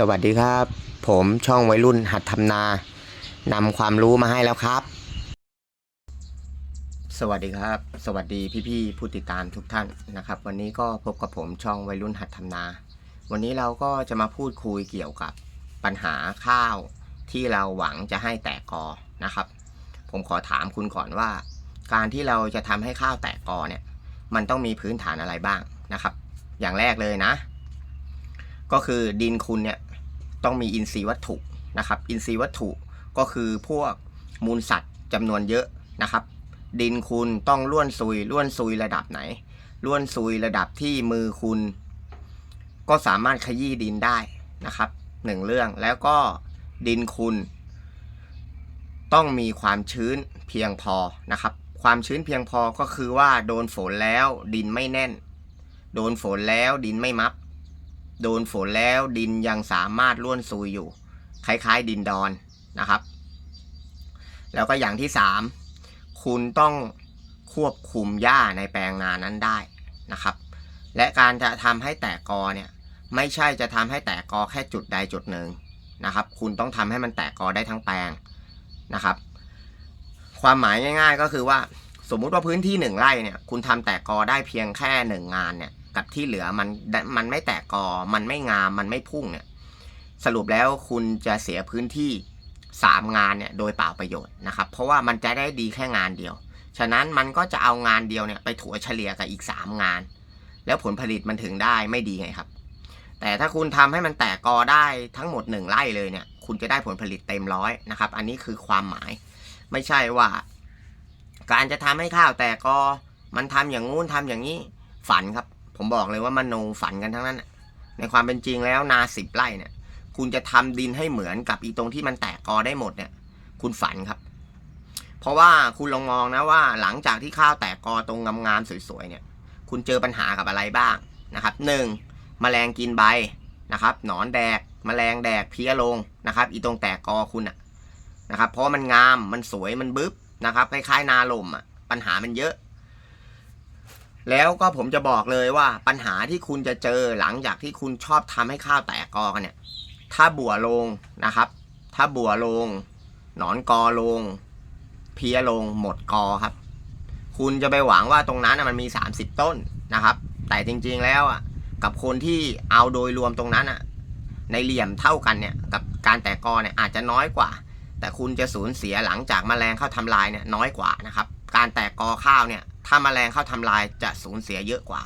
สวัสดีครับ ผมช่องวัยรุ่นหัดทำนานำความรู้มาให้แล้วครับ สวัสดีครับ สวัสดีพี่ๆผู้ติดตามทุกท่านนะครับ วันนี้ก็พบกับผมช่องวัยรุ่นหัดทำนา วันนี้เราก็จะมาพูดคุยเกี่ยวกับปัญหาข้าวที่เราหวังจะให้แตกกอนะครับ ผมขอถามคุณก่อนว่า การที่เราจะทำให้ข้าวแตกกอเนี่ย มันต้องมีพื้นฐานอะไรบ้างนะครับ อย่างแรกเลยนะก็คือดินคุณเนี่ย ต้องมีอินทรีย์วัตถุนะครับ อินทรีย์วัตถุก็คือพวกมูลสัตว์จำนวนเยอะนะครับ ดินคุณต้องล้วนซุยล้วนซุยระดับไหนล้วนซุยระดับที่มือคุณ ก็สามารถขยี้ดินได้นะครับหนึ่งเรื่องแล้วก็ดินคุณ ต้องมีความชื้นเพียงพอนะครับ ความชื้นเพียงพอก็คือว่าโดนฝนแล้วดินไม่แน่น โดนฝนแล้วดินไม่มับ โดนฝนแล้วดินยังสามารถล้วนซุยอยู่ คล้ายๆดินดอนนะครับ แล้วก็อย่างที่สามคุณต้องควบคุมหญ้าในแปลงนานั้นได้นะครับ และการจะทำให้แตกกอเนี่ยไม่ใช่จะทำให้แตกกอแค่จุดใดจุดหนึ่งนะครับ คุณต้องทำให้มันแตกกอได้ทั้งแปลงนะครับ ความหมายง่าย ๆ ก็คือว่าสมมุติว่าพื้นที่หนึ่งไร่เนี่ยคุณทำแตกกอได้เพียงแค่หนึ่งงานเนี่ย กับที่เหลือมันมันไม่แตกกอ มันไม่งาม มันไม่พุ่งเนี่ยสรุปแล้วคุณจะเสียพื้นที่สามงานเนี่ยโดยเปล่าประโยชน์นะครับ เพราะว่ามันจะได้ดีแค่งานเดียว ฉะนั้นมันก็จะเอางานเดียวเนี่ยไปถัวเฉลี่ยกับอีกสามงาน แล้วผลผลิตมันถึงได้ไม่ดีไงครับ แต่ถ้าคุณทำให้มันแตกกอได้ทั้งหมดหนึ่งไร่เลยเนี่ย คุณจะได้ผลผลิตเต็มร้อยนะครับ อันนี้คือความหมาย ไม่ใช่ว่า การจะทำให้ข้าวแตกกอ มันทำอย่างงู้นทำอย่างนี้ฝันครับ ผมบอกเลยว่ามโนฝันกันทั้งนั้นในความเป็นจริงแล้วนาสิบไร่เนี่ย คุณจะทำดินให้เหมือนกับอีตรงที่มันแตกกอได้หมดเนี่ย คุณฝันครับ เพราะว่าคุณลองมองนะว่า หลังจากที่ข้าวแตกกอตรงงามๆสวยๆเนี่ย คุณเจอปัญหากับอะไรบ้างนะครับหนึ่งแมลงกินใบนะครับ หนอนแดกแมลงแดกเพี้ยลงนะครับ อีตรงแตกกอคุณอะนะครับ เพราะมันงามมันสวยมันบึ๊บนะครับคล้ายๆนาลมอะปัญหามันเยอะ แล้วก็ผมจะบอกเลยว่าปัญหาที่คุณจะเจอหลังจากที่คุณชอบทำให้ข้าวแตกกอกันเนี่ย ถ้าบัวลงนะครับ ถ้าบัวลง หนอนกอลง เพียลงหมดกอครับ คุณจะไปหวังว่าตรงนั้นมันมี 30 ต้นนะครับ แต่จริงๆแล้วอะกับคนที่เอาโดยรวมตรงนั้นอะ ในเหลี่ยมเท่ากันเนี่ย กับการแตกกอเนี่ยอาจจะน้อยกว่า แต่คุณจะสูญเสียหลังจากแมลงเข้าทำลายเนี่ยน้อยกว่านะครับ การแตกกอข้าวเนี่ย ถ้าแมลงเข้าทำลายจะสูญเสียเยอะกว่า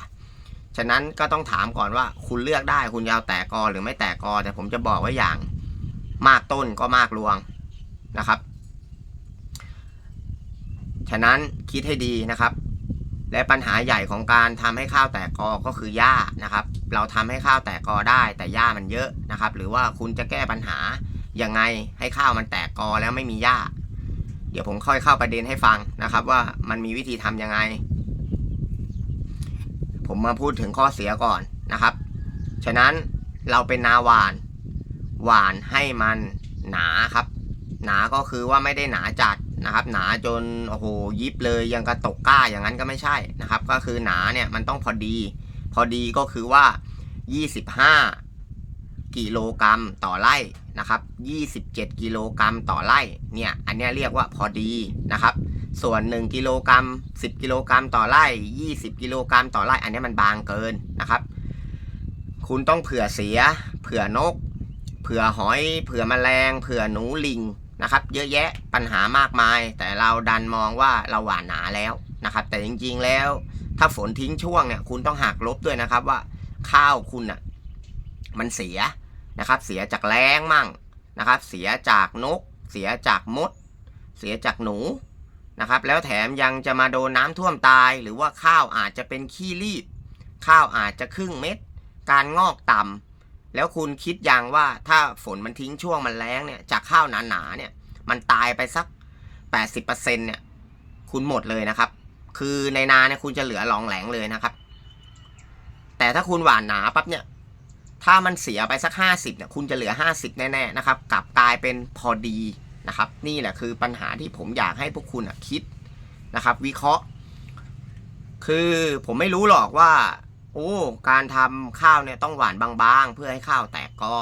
ฉะนั้นก็ต้องถามก่อนว่า คุณเลือกได้คุณจะเอาแตกกอหรือไม่แตกกอ แต่ผมจะบอกไว้อย่าง มากต้นก็มากรวงนะครับ ฉะนั้นคิดให้ดีนะครับ และปัญหาใหญ่ของการทำให้ข้าวแตกกอก็คือหญ้านะครับ เราทำให้ข้าวแตกกอได้แต่หญ้ามันเยอะนะครับ หรือว่าคุณจะแก้ปัญหายังไงให้ข้าวมันแตกกอแล้วไม่มีหญ้า เดี๋ยวผมค่อยเข้าประเด็นให้ฟังนะครับว่ามันมีวิธีทำยังไง ผมมาพูดถึงข้อเสียก่อนนะครับ ฉะนั้นเราเป็นนาหวาน หวานให้มันหนาครับ หนาก็คือว่าไม่ได้หนาจัดนะครับ หนาจนโอ้โหยิบเลยยังกระตกก้าอย่างนั้นก็ไม่ใช่นะครับ ก็คือหนาเนี่ยมันต้องพอดี พอดีก็คือว่า 25 กิโลกรัมต่อไร่ นะครับ27 กิโลกรัมต่อไร่เนี่ยอันนี้เรียกว่าพอดีนะครับ ส่วน 1 กิโลกรัม 10 กิโลกรัมต่อไร่ 20 กิโลกรัมต่อไร่ อันนี้มันบางเกินนะครับ คุณต้องเผื่อเสีย เผื่อนก เผื่อหอย เผื่อมแมลง เผื่อหนูลิงนะครับ เยอะแยะปัญหามากมาย แต่เราดันมองว่าเราหวานหนาแล้วนะครับ แต่จริงๆแล้ว ถ้าฝนทิ้งช่วงเนี่ยคุณต้องหักลบด้วยนะครับว่าข้าวคุณอะมันเสีย นะครับ เสียจากแรงมั่งนะครับ เสียจากนก เสียจากมด เสียจากหนูนะครับ แล้วแถมยังจะมาโดนน้ำท่วมตาย หรือว่าข้าวอาจจะเป็นขี้รีบ ข้าวอาจจะครึ่งเม็ด การงอกต่ำแล้วคุณคิดยังว่าถ้าฝนมันทิ้งช่วงมันแรงเนี่ย จากข้าวหนาๆเนี่ย มันตายไปสัก 80%เนี่ย คุณหมดเลยนะครับ คือในนาเนี่ยคุณจะเหลือรองแหลงเลยนะครับ แต่ถ้าคุณหว่านหนาปั๊บเนี่ย ถ้ามันเสียไปสัก 50เนี่ยคุณจะเหลือ 50 แน่ๆนะครับกลับกลายเป็นพอดีนะครับ นี่แหละคือปัญหาที่ผมอยากให้พวกคุณอะคิดนะครับ วิเคราะห์ คือผมไม่รู้หรอกว่า โอ้การทำข้าวเนี่ยต้องหวานบางๆ เพื่อให้ข้าวแตกกอ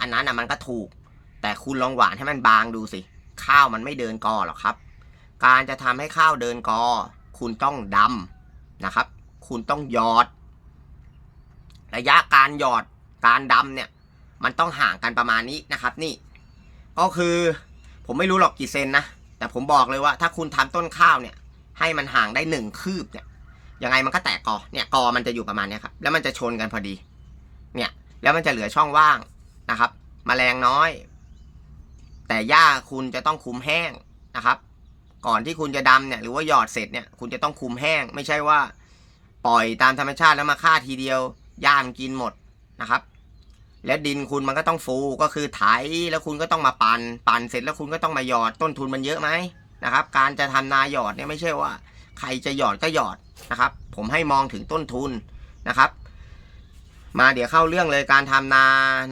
อันนั้นอะมันก็ถูก แต่คุณลองหวานให้มันบางดูสิ ข้าวมันไม่เดินกอหรอกครับ การจะทำให้ข้าวเดินกอ คุณต้องดำนะครับ คุณต้องหยอด ระยะการหยอด การดำเนี่ย มันต้องห่างกันประมาณนี้นะครับนี่ ก็คือผมไม่รู้หรอกกี่เซนนะ แต่ผมบอกเลยว่าถ้าคุณทำต้นข้าวเนี่ย ให้มันห่างได้หนึ่งคืบเนี่ยยังไงมันก็แตกกอเนี่ยกอมันจะอยู่ประมาณนี้ครับแล้วมันจะชนกันพอดี เนี่ย แล้วมันจะเหลือช่องว่างนะครับมแมลงน้อย แต่หญ้าคุณจะต้องคุมแห้งนะครับ ก่อนที่คุณจะดำเนี่ยหรือว่าหยอดเสร็จเนี่ยคุณจะต้องคุมแห้ง ไม่ใช่ว่า ปล่อยตามธรรมชาติแล้วมาฆ่าทีเดียวหญ้ามันกินหมดนะครับ แล้วดินคุณมันก็ต้องฟูก็คือไถแล้วคุณก็ต้องมาปัน่นปั่นเสร็จแล้วคุณก็ต้องมาหยอดต้นทุนมันเยอะไหมนะครับ การจะทำนาหยอดเนี่ยไม่ใช่ว่า ใครจะหยอดก็หยอดนะครับ ผมให้มองถึงต้นทุนนะครับ มาเดี๋ยวเข้าเรื่องเลยการทำนา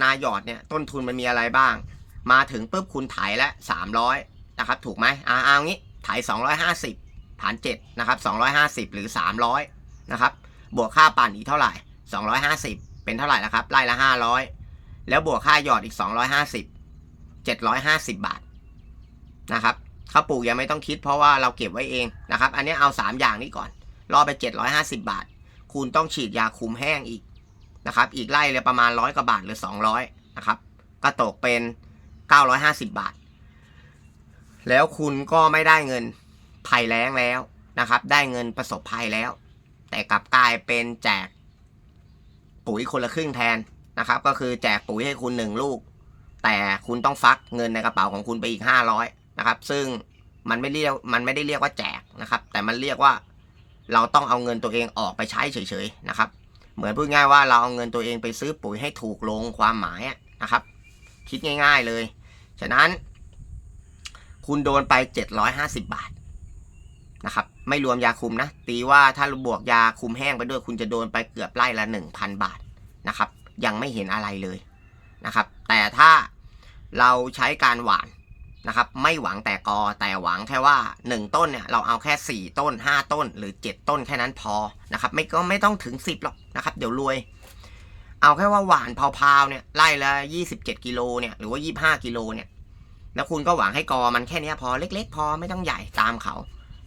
นาหยอดเนี่ยต้นทุนมันมีอะไรบ้าง มาถึงปุ๊บคุณไถละสามร้อยนะครับ ถูกไหมอ่าเอางี้ไถสองร้อยห้าสิบฐานเจ็ดนะครับสองร้อยห้าสิบหรือสามร้อยนะครับ บวกค่าปั่นอีกเท่าไหร่สองร้อยห้าสิบเป็นเท่าไหร่ละครับไร่ละห้าร้อย แล้วบวกค่าหยอดอีกสองร้อยห้าสิบเจ็ดร้อยห้าสิบบาทนะครับข้าวปลูกยังไม่ต้องคิดเพราะว่าเราเก็บไว้เองนะครับ อันนี้เอาสามอย่างนี้ก่อน รอไปเจ็ดร้อยห้าสิบาทคุณต้องฉีดยาคุมแห้งอีกนะครับ อีกไร่เลยประมาณร้อยกว่าบาทหรือสองร้อยนะครับ ก็ตกเป็นเก้าร้อยห้าสิบบาท แล้วคุณก็ไม่ได้เงินภัยแล้งแล้วนะครับ ได้เงินประสบภัยแล้ว แต่กลับกลายเป็นแจกปุ๋ยคนละครึ่งแทน นะครับ ก็คือแจกปุ๋ยให้คุณหนึ่งลูก แต่คุณต้องฟักเงินในกระเป๋าของคุณไปอีกห้าร้อยนะครับ ซึ่งมันไม่เรียกมันไม่ได้เรียกว่าแจกนะครับ แต่มันเรียกว่าเราต้องเอาเงินตัวเองออกไปใช้เฉยๆนะครับ เหมือนพูดง่ายว่าเราเอาเงินตัวเองไปซื้อปุ๋ยให้ถูกลงความหมายนะครับ คิดง่าย ๆเลย ฉะนั้น คุณโดนไป 750 บาทนะครับ ไม่รวมยาคุมนะ ตีว่าถ้าบวกยาคุมแห้งไปด้วยคุณจะโดนไปเกือบไร่ละ 1,000 บาทนะครับ ยังไม่เห็นอะไรเลยนะครับ แต่ถ้าเราใช้การหวานนะครับ ไม่หวังแต่กอแต่หวังแค่ว่า 1 ต้นเนี่ยเราเอาแค่ 4 ต้น 5 ต้น หรือ 7 ต้นแค่นั้นพอนะครับ ไม่ก็ไม่ต้องถึง 10หรอกนะครับ เดี๋ยวรวย เอาแค่ว่าหวานพาวๆเนี่ยไร่ละ27กิโลเนี่ยหรือว่า 25กิโลเนี่ยแล้วคุณก็หวังให้กอมันแค่นี้พอเล็ก ๆ พอไม่ต้องใหญ่ตามเขา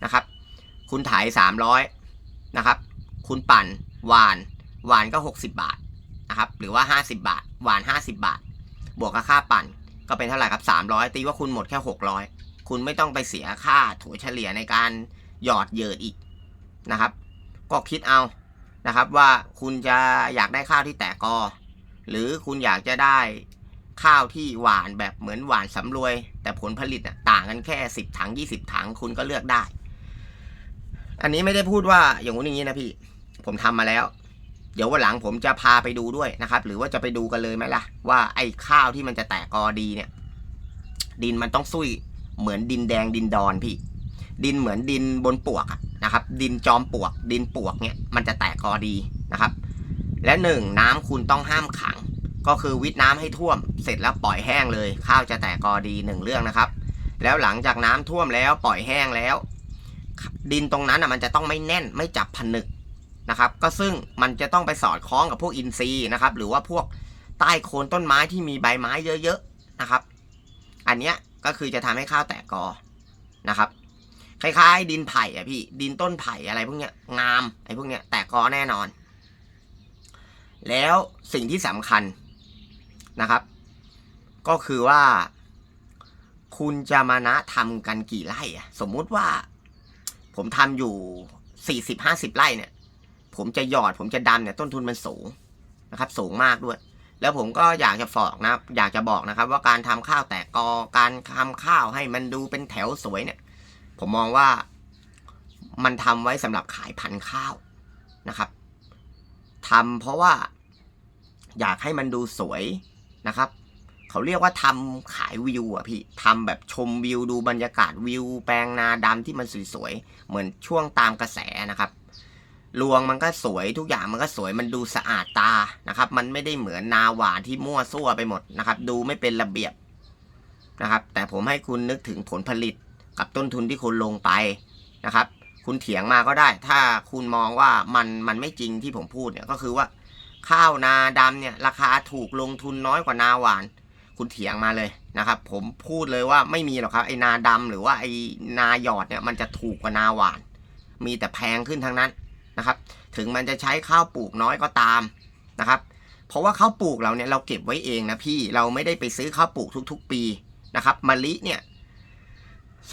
นะครับ คุณถ่าย300นะครับ คุณปั่นหวานหวานก็ 60 บาท นะครับ หรือว่า 50 บาท หวาน 50 บาท บวกกับค่าปั่น ก็เป็นเท่าไหร่ครับ 300 ตีว่าคุณหมดแค่ 600 คุณไม่ต้องไปเสียค่าถั่วเฉลี่ยในการหยอดเยิดอีกนะครับ ก็คิดเอานะครับว่าคุณจะอยากได้ข้าวที่แตกกอ หรือคุณอยากจะได้ข้าวที่หวานแบบเหมือนหวานสำรวย แต่ผลผลิตต่างกันแค่ 10 ถัง 20 ถังคุณก็เลือกได้ อันนี้ไม่ได้พูดว่าอย่างงู้นอย่างนี้นะพี่ ผมทำมาแล้ว เดี๋ยววันหลังผมจะพาไปดูด้วยนะครับ หรือว่าจะไปดูกันเลยไหมล่ะ ว่าไอ้ข้าวที่มันจะแตกกอดีเนี่ย ดินมันต้องซุยเหมือนดินแดงดินดอนพี่ ดินเหมือนดินบนปวกอะนะครับ ดินจอมปวก ดินปวกเนี่ยมันจะแตกกอดีนะครับ และหนึ่งน้ำคุณต้องห้ามขัง ก็คือวิทน้ำให้ท่วม เสร็จแล้วปล่อยแห้งเลย ข้าวจะแตกกอดีหนึ่งเรื่องนะครับ แล้วหลังจากน้ำท่วมแล้วปล่อยแห้งแล้ว ดินตรงนั้นอะมันจะต้องไม่แน่นไม่จับผนึก นะครับ ก็ซึ่งมันจะต้องไปสอดคล้องกับพวกอินทรีย์นะครับ หรือว่าพวกใต้โคนต้นไม้ที่มีใบไม้เยอะๆนะครับ อันเนี้ยก็คือจะทำให้ข้าวแตกกอนะครับ คล้ายๆ ดินไผ่อะพี่ ดินต้นไผ่อะไรพวกเนี้ยงามไอ้พวกเนี้ยแตกกอแน่นอน แล้วสิ่งที่สำคัญนะครับ ก็คือว่า คุณจะมานะทำกันกี่ไร่อะสมมุติว่า ผมทำอยู่สี่สิบห้าสิบไร่เนี่ย ผมจะหยอด ผมจะดำเนี่ยต้นทุนมันสูงนะครับ สูงมากด้วย แล้วผมก็อยากจะบอกนะอยากจะบอกนะครับ ว่าการทำข้าวแตกกอการทำข้าวให้มันดูเป็นแถวสวยเนี่ย ผมมองว่ามันทำไว้สำหรับขายพันธุ์ข้าวนะครับทำเพราะว่าอยากให้มันดูสวยนะครับเขาเรียกว่าทำขายวิวอะพี่ทำแบบชมวิวดูบรรยากาศวิว แปลงนาดำที่มันสวยๆ เหมือนช่วงตามกระแสนะครับ รวงมันก็สวยทุกอย่างมันก็สวยมันดูสะอาดตานะครับ มันไม่ได้เหมือนนาหวานที่มั่วซั่วไปหมดนะครับ ดูไม่เป็นระเบียบนะครับ แต่ผมให้คุณนึกถึงผลผลิตกับต้นทุนที่คุณลงไปนะครับ คุณเถียงมาก็ได้ ถ้าคุณมองว่ามันมันไม่จริงที่ผมพูดเนี่ยก็คือว่า ข้าวนาดำเนี่ย ราคาถูกลงทุนน้อยกว่านาหวาน คุณเถียงมาเลยนะครับ ผมพูดเลยว่าไม่มีหรอกครับไอ้นาดำหรือว่าไอ้นาหยอดเนี่ยมันจะถูกกว่านาหวาน มีแต่แพงขึ้นทั้งนั้น นะครับ ถึงมันจะใช้ข้าวปลูกน้อยก็ตามนะครับ เพราะว่าข้าวปลูกเราเนี่ยเราเก็บไว้เองนะพี่เราไม่ได้ไปซื้อข้าวปลูกทุก ๆ ปีนะครับมะลิเนี่ย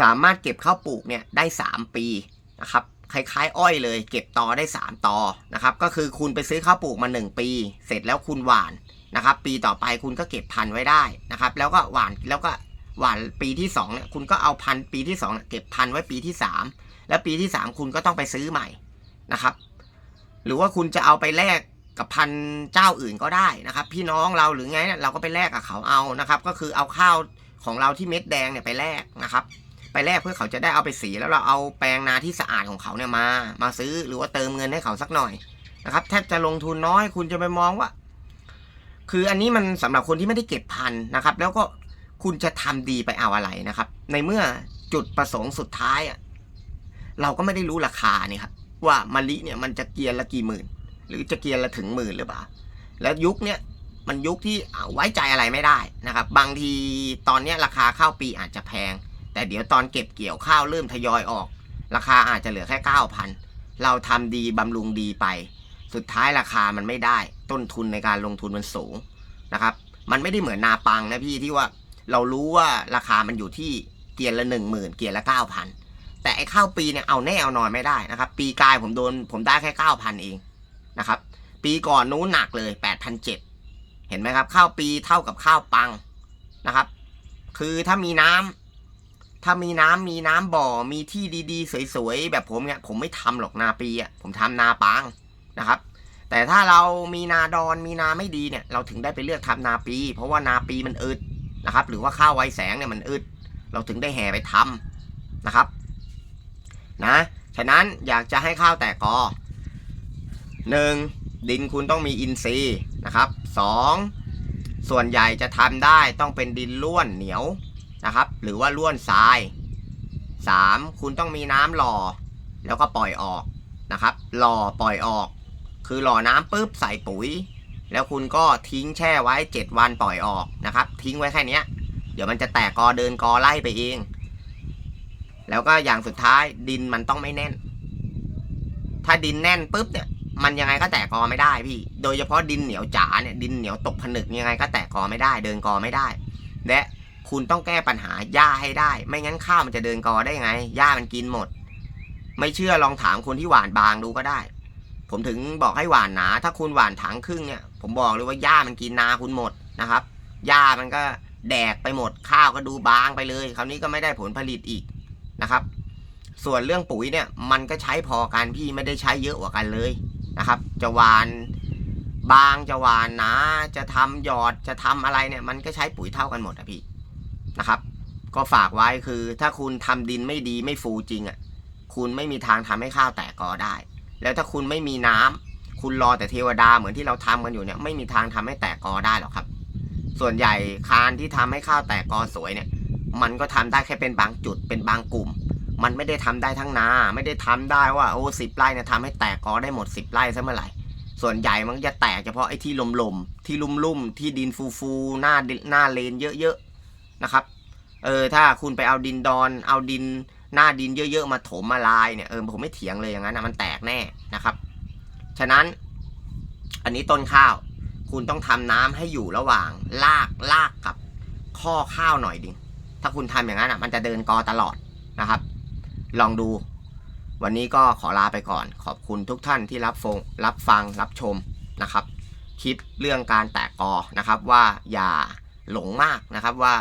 สามารถเก็บข้าวปลูกเนี่ยได้ 3 ปีนะครับคล้ายๆ อ้อยเลย เก็บตอได้ 3ตอนะครับ ก็คือคุณไปซื้อข้าวปลูกมา 1 ปี เสร็จแล้วคุณหว่านนะครับ ปีต่อไปคุณก็เก็บพันธุ์ไว้ได้นะครับ แล้วก็หว่านแล้วก็หว่านปีที่2เนี่ยคุณก็เอาพันธุ์ปีที่ 2เนี่ยเก็บพันธุ์ไว้ปีที่ 3 แล้วปีที่ 3 คุณก็ต้องไปซื้อใหม่ นะครับ หรือว่าคุณจะเอาไปแลกกับพันเจ้าอื่นก็ได้นะครับ พี่น้องเราหรือไงเนี่ยเราก็ไปแลกกับเขาเอานะครับ ก็คือเอาข้าวของเราที่เม็ดแดงเนี่ยไปแลกนะครับ ไปแลกเพื่อเขาจะได้เอาไปสีแล้วเราเอาแปลงนาที่สะอาดของเขาเนี่ยมา มาซื้อหรือว่าเติมเงินให้เขาสักหน่อยนะครับ แทบจะลงทุนน้อยคุณจะไปมองว่า คืออันนี้มันสำหรับคนที่ไม่ได้เก็บพันนะครับ แล้วก็คุณจะทำดีไปเอาอะไรนะครับ ในเมื่อจุดประสงค์สุดท้ายอะเราก็ไม่ได้รู้ราคาเนี่ยครับ ว่ามะลิเนี่ยมันจะเกียร์ละกี่หมื่น หรือจะเกียร์ละถึงหมื่นหรือเปล่า แล้วยุคเนี้ยมันยุคที่ไว้ใจอะไรไม่ได้นะครับ บางทีตอนเนี้ยราคาข้าวปีอาจจะแพง แต่เดี๋ยวตอนเก็บเกี่ยวข้าวเริ่มทยอยออก ราคาอาจจะเหลือแค่เก้าพันเราทำดีบำรุงดีไป สุดท้ายราคามันไม่ได้ ต้นทุนในการลงทุนมันสูงนะครับ มันไม่ได้เหมือนนาปังนะพี่ที่ว่าเรารู้ว่าราคามันอยู่ที่เกียร์ละหนึ่งหมื่นเกียร์ละเก้าพัน แต่ไอ้ข้าวปีเนี่ยเอาแน่เอานอนไม่ได้นะครับ ปีกายผมโดนผมได้แค่เก้าพันเองนะครับ ปีก่อนนู้นหนักเลยแปดพันเจ็ดเห็นไหมครับ ข้าวปีเท่ากับข้าวปังนะครับ คือถ้ามีน้ำถ้ามีน้ำมีน้ำบ่อมีที่ดีๆ สวยๆ แบบผมเนี่ยผมไม่ทำหรอกนาปีอะผมทำนาปังนะครับ แต่ถ้าเรามีนาดอนมีนาไม่ดีเนี่ย เราถึงได้ไปเลือกทำนาปี เพราะว่านาปีมันอึดนะครับ หรือว่าข้าวไวแสงเนี่ยมันอึดเราถึงได้แห่ไปทำนะครับ นะ ฉะนั้นอยากจะให้ข้าวแตกกอหนึ่งดินคุณต้องมีอินทรีย์นะครับสองส่วนใหญ่จะทำได้ต้องเป็นดินล้วนเหนียวนะครับ หรือว่าล้วนทราย 3. คุณต้องมีน้ำหล่อ แล้วก็ปล่อยออกนะครับ หล่อปล่อยออก คือหล่อน้ำปุ๊บใส่ปุ๋ย แล้วคุณก็ทิ้งแช่ไว้ 7 วันปล่อยออกนะครับ ทิ้งไว้แค่นี้เดี๋ยวมันจะแตกกอเดินกอไล่ไปเอง แล้วก็อย่างสุดท้ายดินมันต้องไม่แน่น ถ้าดินแน่นปุ๊บเนี่ย มันยังไงก็แตกกอไม่ได้พี่ โดยเฉพาะดินเหนียวจ๋าเนี่ยดินเหนียวตกผนึกยังไงก็แตกกอไม่ได้ เดินกอไม่ได้ และคุณต้องแก้ปัญหาหญ้าให้ได้ ไม่งั้นข้าวมันจะเดินกอได้ไงหญ้ามันกินหมด ไม่เชื่อลองถามคนที่หวานบางดูก็ได้ ผมถึงบอกให้หว่านหนา ถ้าคุณหวานถังครึ่งเนี่ย ผมบอกเลยว่าหญ้ามันกินนาคุณหมดนะครับหญ้ามันก็แดกไปหมดข้าวก็ดูบางไปเลย คราวนี้ก็ไม่ได้ผลผลิตอีก นะครับ ส่วนเรื่องปุ๋ยเนี่ยมันก็ใช้พอกันพี่ไม่ได้ใช้เยอะกว่ากันเลยนะครับ จะหวานบางจะหวานหนาจะทำหยอดจะทำอะไรเนี่ย มันก็ใช้ปุ๋ยเท่ากันหมดอะพี่นะครับ ก็ฝากไว้คือถ้าคุณทำดินไม่ดีไม่ฟูจริงอะคุณไม่มีทางทำให้ข้าวแตกกอได้ แล้วถ้าคุณไม่มีน้ำคุณรอแต่เทวดาเหมือนที่เราทำกันอยู่เนี่ยไม่มีทางทำให้แตกกอได้หรอกครับ ส่วนใหญ่คานที่ทำให้ข้าวแตกกอสวยเนี่ย มันก็ทำได้แค่เป็นบางจุดเป็นบางกลุ่ม มันไม่ได้ทำได้ทั้งนา ไม่ได้ทำได้ว่าโอ้สิบไร่เนี่ยทำให้แตกกอได้หมดสิบไร่ซะเมื่อไหร่ส่วนใหญ่มันจะแตกเฉพาะไอ้ที่ลมๆที่ลุ่มๆที่ดินฟูๆหน้าหน้าเลนเยอะๆนะครับเออถ้าคุณไปเอาดินดอน เอาดินหน้าดินเยอะๆมาถมมาลายเนี่ยเออผมไม่เถียงเลยอย่างนั้นนะมันแตกแน่นะครับ ฉะนั้น อันนี้ต้นข้าว คุณต้องทำน้ำให้อยู่ระหว่างลากลากกับข้อข้าวหน่อยดิ ถ้าคุณทำอย่างนั้นอะ มันจะเดินกอตลอดนะครับ ลองดู วันนี้ก็ขอลาไปก่อน ขอบคุณทุกท่านที่รับฟงรับฟังรับชมนะครับ คลิปเรื่องการแตกกอนะครับ ว่าอย่าหลงมากนะครับ ว่า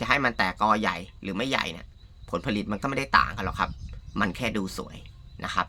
จะให้มันแตกกอใหญ่หรือไม่ใหญ่เนี่ยผลผลิตมันก็ไม่ได้ต่างกันหรอกครับ มันแค่ดูสวยนะครับ